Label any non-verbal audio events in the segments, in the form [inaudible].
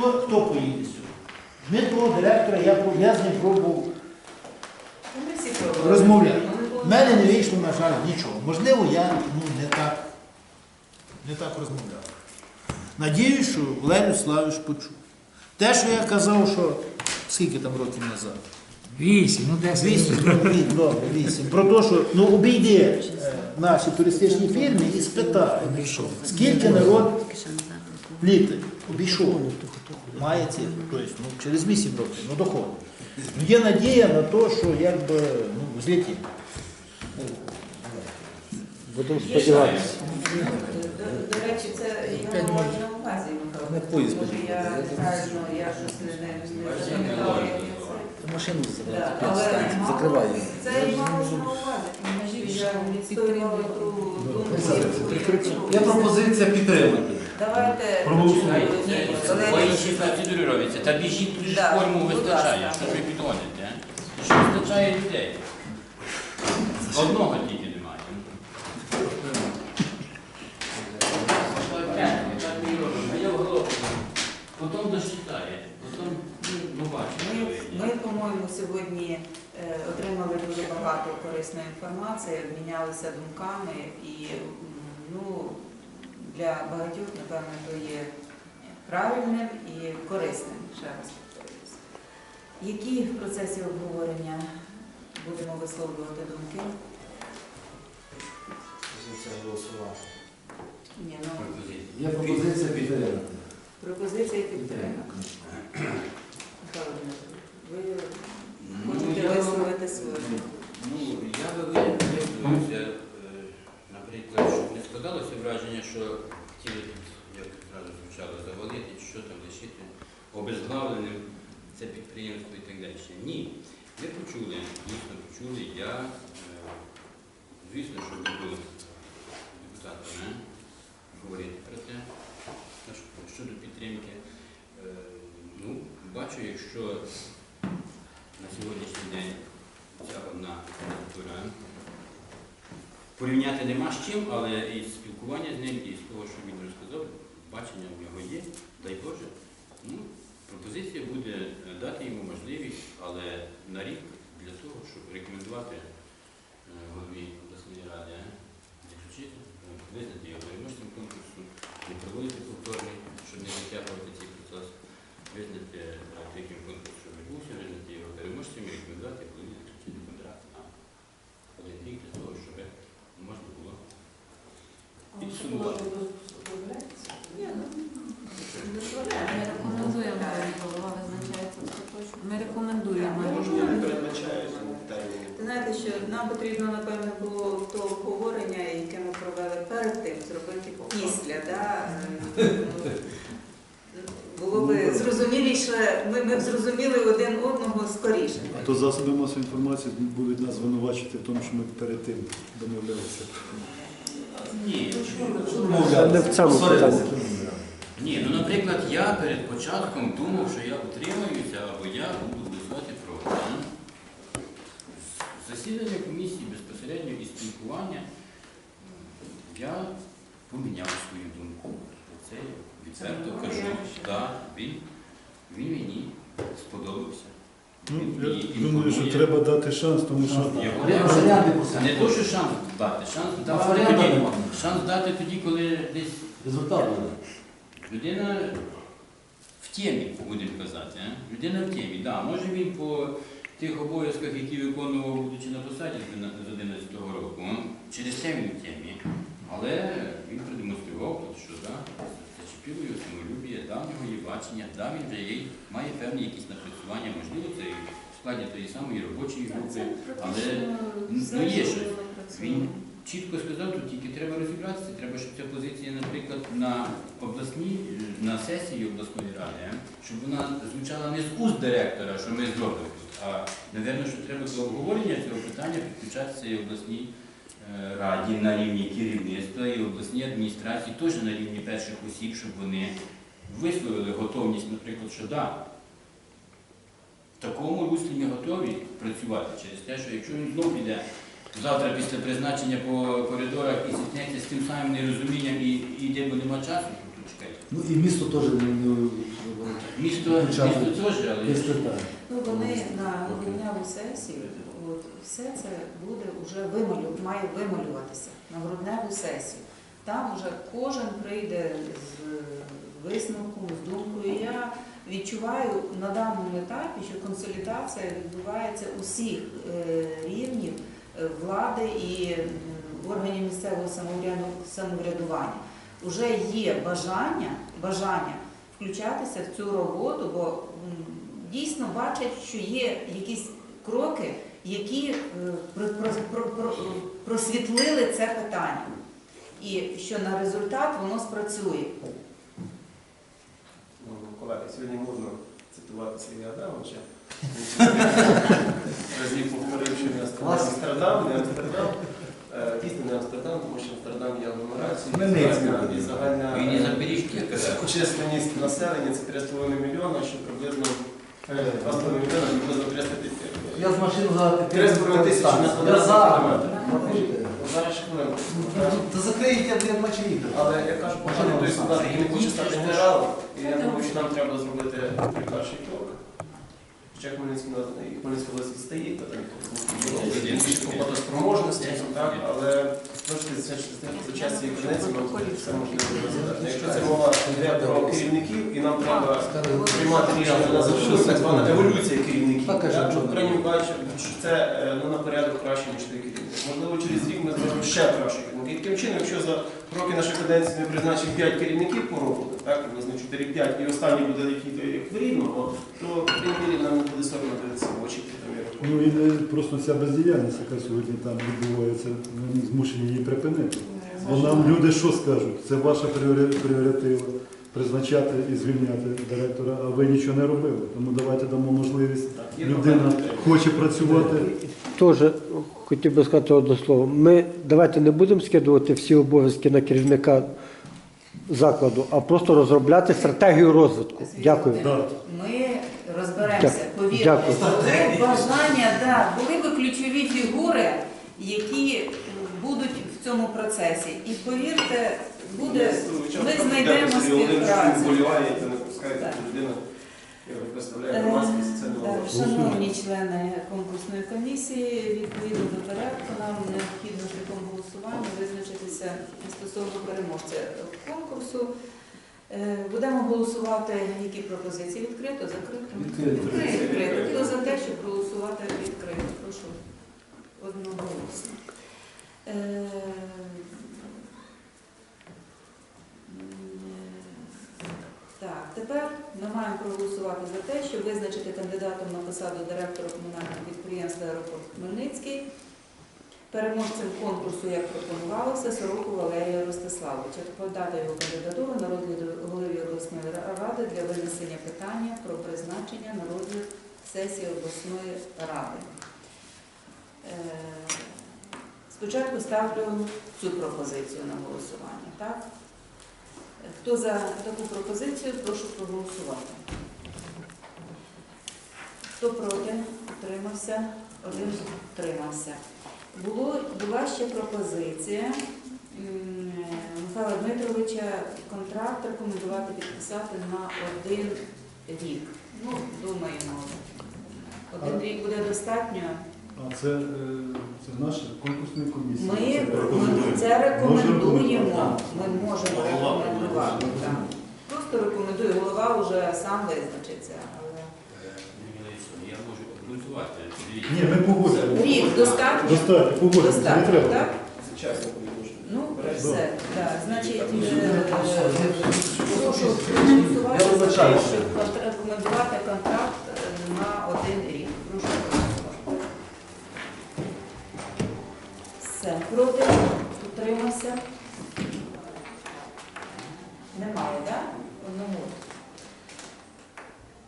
Хто, хто поїде сюди? Дмитро, директора, я, я з ним пробував Ми розмовляти. Ну, В мене не вийшло, на жаль, нічого. Можливо, я ну, не, так, не так розмовляв. Надіюсь, що Валерій Славич почув. Те, що я казав, що скільки там років назад? Вісім, ну десять. Вісім, ну, ві- добре, вісім. Про те, що ну, обійди е, наші туристичні фірми і спитай, скільки народ плітить, обійшов. Має цифру. Тобто, ну, через вісім років, ну доходить. Ну, є надія на те, що якби ну, злетить. Будемо сподіватися. До, речі, це я маю на увазі, Не поїзд Може, я правильно, я щось не, не, не як я це. Машину Да, закриває. Це і мало на увазі. Я відстоювала ту думку. Є пропозиція підтримати. Давайте. Ні, Бо Валерій, інші. Та біжіть Да, форму вистачає. Що ви підгоните? Що вистачає людей? Одного тільки немає. А я в голову. Потім досчитає. Потім, ну, бачимо. ми, по-моєму, сьогодні е, отримали дуже багато корисної інформації, обмінялися думками і ну, для багатьох, напевно, то є правильним і корисним, ще раз повторююся. Які в процесі обговорення будемо висловлювати думки? Ні, ну, Є пропозиція підтримати. пропозиція підтримки. Михайло Дмитрович, Ви Ну, хочете я- висловити свою? Ну, я виявився, наприклад, щоб не складалося враження, що хотіли тут, як одразу звучало, завалити, що там лишити обезглавленим це підприємство і так далі. Ні. Ви почули, дійсно почули, я, е, звісно, що буду депутатом не, говорити про це щодо підтримки. Е, Ну, бачу, якщо на сьогоднішній день ця одна кандидатура. Порівняти нема з чим, але і спілкування з ним, і з того, що він розказав, бачення в нього є, дай Боже. Ну, пропозиція буде е, дати йому можливість, але на рік для того, щоб рекомендувати е, голові обласної ради заключити, е, визнати його переможцем конкурсу, не проводити повторний, щоб не затягувати цей процес, визнати таким конкурс, що відбувся, визнати його переможцем і рекомендувати голові заключити контракт на один рік для того, щоб можна було ну, Ми рекомендуємо, голова визначається остаточно. Ми рекомендуємо. Знаєте, що нам потрібно, напевно, було то обговорення, яке ми провели перед тим, зробити після. Да? Було б зрозуміліше, ми б зрозуміли один одного скоріше. А то засоби масової інформації будуть нас звинувачити в тому, що ми перед тим домовлялися. Ні, Не в цьому питанні. ні, ну наприклад, я перед початком думав, що я утримаюся або я буду голосувати проти. Засідання комісії безпосередньо і спілкування я поміняв свою думку. Це я відверто кажу. Так, він, він мені сподобався. Ну, я думаю, що треба дати шанс, тому що варіанти Не то, що шанс дати, шанс А давати варіантів тоді, нема. шанс дати тоді, коли десь Результат буде. людина в темі, будемо казати. а? Людина в темі, да. Може він по тих обов'язках, які виконував, будучи на посаді з 11 року, а, через він в темі. Але він продемонстрував, що да, зачепило його самолюбіє, дав в нього є бачення, дав він вже є, має певні якісь напрацювання, можливо, це і в складі тої самої робочої групи, але ну, є щось. Він чітко сказав, тут тільки треба розібратися. Треба, щоб ця позиція, наприклад, на обласній, на сесії обласної ради, е, щоб вона звучала не з уст директора, що ми зробимо а напевно, що треба до обговорення цього питання підключатися і обласній е, раді на рівні керівництва і обласній адміністрації, теж на рівні перших осіб, щоб вони висловили готовність, наприклад, що да, в такому руслі ми готові працювати через те, що якщо він знов піде завтра після призначення по коридорах і зіткнеться з тим самим нерозумінням і йде, бо нема часу. Ну і місто теж не, Місто, місто теж, але Без питань. Ну, вони на грудневу сесію, от, все це буде вже вималю, має вималюватися на грудневу сесію. Там вже кожен прийде з висновком, з думкою. Я відчуваю на даному етапі, що консолідація відбувається усіх е, рівнів е, влади і органів місцевого самоврядування. Уже є бажання, бажання включатися в цю роботу, бо дійсно бачать, що є якісь кроки, які е, про- про- про- про- просвітлили це питання. І що на результат воно спрацює. Ну, колеги, сьогодні можна цитувати Сергія Адамовича. [laughs] Разів повторив, що не Амстердам, не Амстердам. Е, Дійсно не Амстердам, тому що Амстердам є агломерацією. І загальна- е, численність населення це 3,5 мільйона, що приблизно е, 2,5 мільйона, приблизно 300 тисяч. Я з машини зараз Три тисячі на Я квадратний зараз. кілометр. Зараз ще хвилинку. Е, Та закриють, я блін мачі. Але я кажу, погано той солдат, який не хоче стати генералом, і я думаю, що нам треба зробити перший крок. Хоча Хмельницький Хмельницька область відстає, більше по спроможності, так, але за час цієї каденції нам все можливо розглядати. Якщо це мова йде про керівників, і нам треба приймати рішення на так звана еволюція керівників. Каже, що в крайньому кажучи, що це е, ну, на порядок краще, ніж той керівник. Можливо, через рік ми зробимо ще краще керівники. І таким чином, якщо за роки нашої каденції ми призначимо 5 керівників по року, так, приблизно 4-5, і останній буде який то як в рівно, то в мірі нам не буде соромно дивитися в очі Ну і просто ця бездіяльність, яка сьогодні там відбувається, ми змушені її припинити. Бо нам люди що скажуть? Це ваша пріоритива призначати і звільняти директора, а ви нічого не робили. Тому давайте дамо можливість. Людина хоче працювати. Теж хотів би сказати одне слово. Ми давайте не будемо скидувати всі обов'язки на керівника закладу, а просто розробляти стратегію розвитку. Дякую. Ми розберемося, повірте. Бажання, да, були би ключові фігури, які будуть в цьому процесі. І повірте, буде, ми знайдемо співпрацю. Так. Е, так. Шановні члени конкурсної комісії, відповідно до порядку, нам необхідно шляхом голосування визначитися стосовно переможця конкурсу. Е, Будемо голосувати, які пропозиції відкрито, закрито. Відкрито. Відкрито. Хто за те, щоб голосувати відкрито? Прошу одноголосно. Тепер ми маємо проголосувати за те, щоб визначити кандидатом на посаду директора комунального підприємства Аеропорт Хмельницький. Переможцем конкурсу, як пропонувалося, Сороку Валерія Ростиславовича. Подати його кандидатуру на розгляд голові обласної ради для винесення питання про призначення на розгляд сесії обласної ради. Е, Спочатку ставлю цю пропозицію на голосування. Так? Хто за таку пропозицію, прошу проголосувати. Хто проти? Утримався? Один утримався. Було, була ще пропозиція Михайла Дмитровича контракт рекомендувати підписати на один рік. Ну, думаємо, один рік буде достатньо. А це, е, це наша конкурсна комісія. Ми, Це ми це рекомендуємо. Ми можемо рекомендувати. так. Просто рекомендую, голова вже сам визначиться. Але Я можу обґрунтувати. Ні, ми погодимо. рік достатньо? Достатньо, погодимо, не Достатньо, треба. так? Ну, все. Так, значить, е, прошу Я голосувати за те, вибачаюся. щоб рекомендувати контракт е, на один рік. Прошу голосувати. Все. Проти? Утримався? Немає, так? Одному.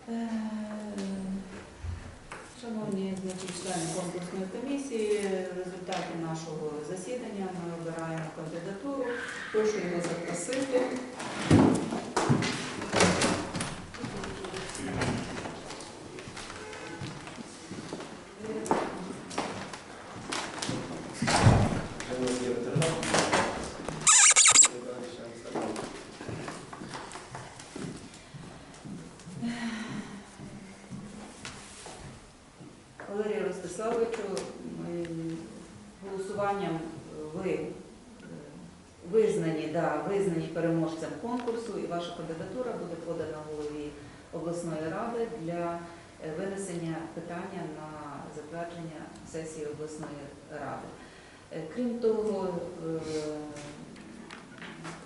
Е, Шановні значить, члени конкурсної комісії, в результаті нашого засідання ми обираємо кандидатуру. Прошу його запросити. Владиславовичу, м, голосуванням ви е, визнані, да, визнані переможцем конкурсу, і ваша кандидатура буде подана голові обласної ради для е, винесення питання на затвердження сесії обласної ради. Е, Крім того, е,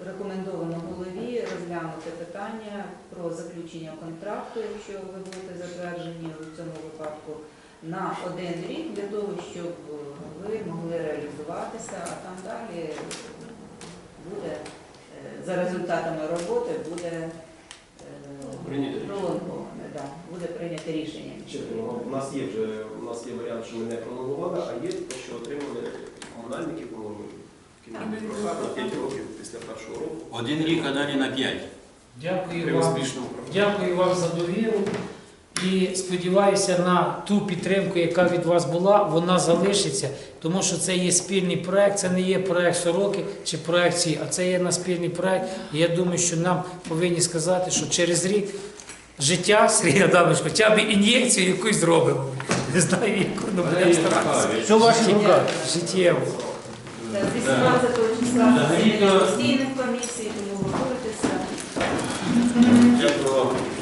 рекомендовано голові розглянути питання про заключення контракту, якщо ви будете затверджені у цьому випадку, на один рік для того, щоб ви могли реалізуватися, а там далі буде е, за результатами роботи буде е, рішення. пролонговане, да, буде прийняте рішення. Чесно, у нас є вже у нас є варіант, що ми не пролонгували, а є те, що отримали комунальники, прокат на 5 років після першого року. Один рік, а далі на п'ять. Дякую вам. Дякую вам за довіру. І сподіваюся на ту підтримку, яка від вас була, вона залишиться, тому що це є спільний проект, це не є проект сороки чи проекції, а це є на спільний проект. І я думаю, що нам повинні сказати, що через рік життя Сергій Адамович хоча б ін'єкцію якусь зробимо. Не знаю, яку але будемо старатися. Все в ваших. Життєво. З 18 числа постійних комісій, тому готуйтеся. Дякую вам.